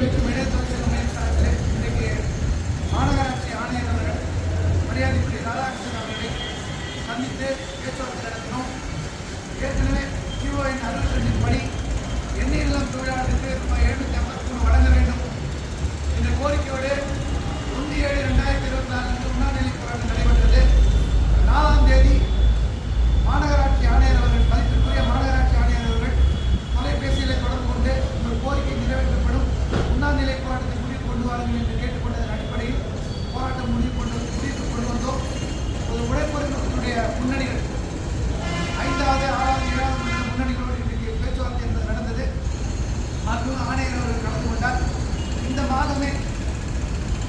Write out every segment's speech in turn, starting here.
மற்றும் இணைய தொழிற்சங்க மையத்தில் இன்றைக்கு மாநகராட்சி ஆணையர் அவர்கள் மரியாதைக்குரிய ராதாகிருஷ்ணன் அவர்களை சந்தித்து பேச்சுவார்த்தை நடத்தினோம். ஏற்கனவே கியூஓஎன் அறுபத்தி ரெண்டின் படி எண்ணெய் இல்லம் தொழிலாளருக்கு ரூபாய் எழுநூற்றி ஐம்பத்தி மூணு வழங்க வேண்டும். மாதமே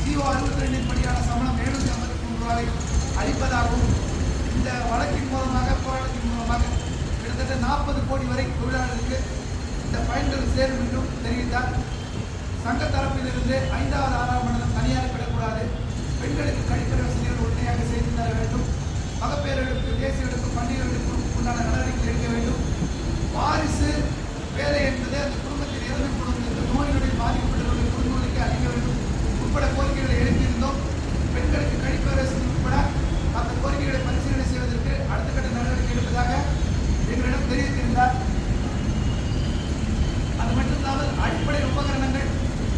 ஜிஓ அறுபத்தி ரெண்டின் படியான சம்பளம் எழுநூத்தி ஐம்பத்தி மூணு ரூபாய் அளிப்பதாகவும் இந்த வழக்கின் மூலமாக போராட்டத்தின் மூலமாக கிட்டத்தட்ட நாற்பது கோடி வரை தொழிலாளர்களுக்கு இந்த பயன்கள் சேரும் என்றும் தெரிவித்தார். சங்க தரப்பிலிருந்து ஐந்தாவது ஆறாம் மண்டலம் தனியாக விடக்கூடாது. பெண்களுக்கு கழிப்பறை வசதிகள் உடனடியாக செய்து தர வேண்டும். மகப்பேறுகளுக்கு தேசியர்களுக்கும் பண்டிகைகளுக்கும் உண்டான நடவடிக்கை எடுக்க வேண்டும். எங்களிடம் அது மட்டும் இல்லாமல் அடிப்படை உபகரணங்கள்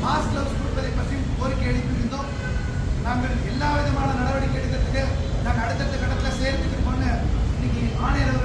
மாஸ்க் கிளவுஸ் கொடுப்பதை பற்றியும் கோரிக்கை எழுப்பியிருந்தோம் நாங்கள் எல்லா விதமான நடவடிக்கை எடுக்கிறதுக்கு நாங்கள் அடுத்தடுத்த கட்டத்தில் சேர்த்துக்கு கொண்டு இன்னைக்கு ஆணையர்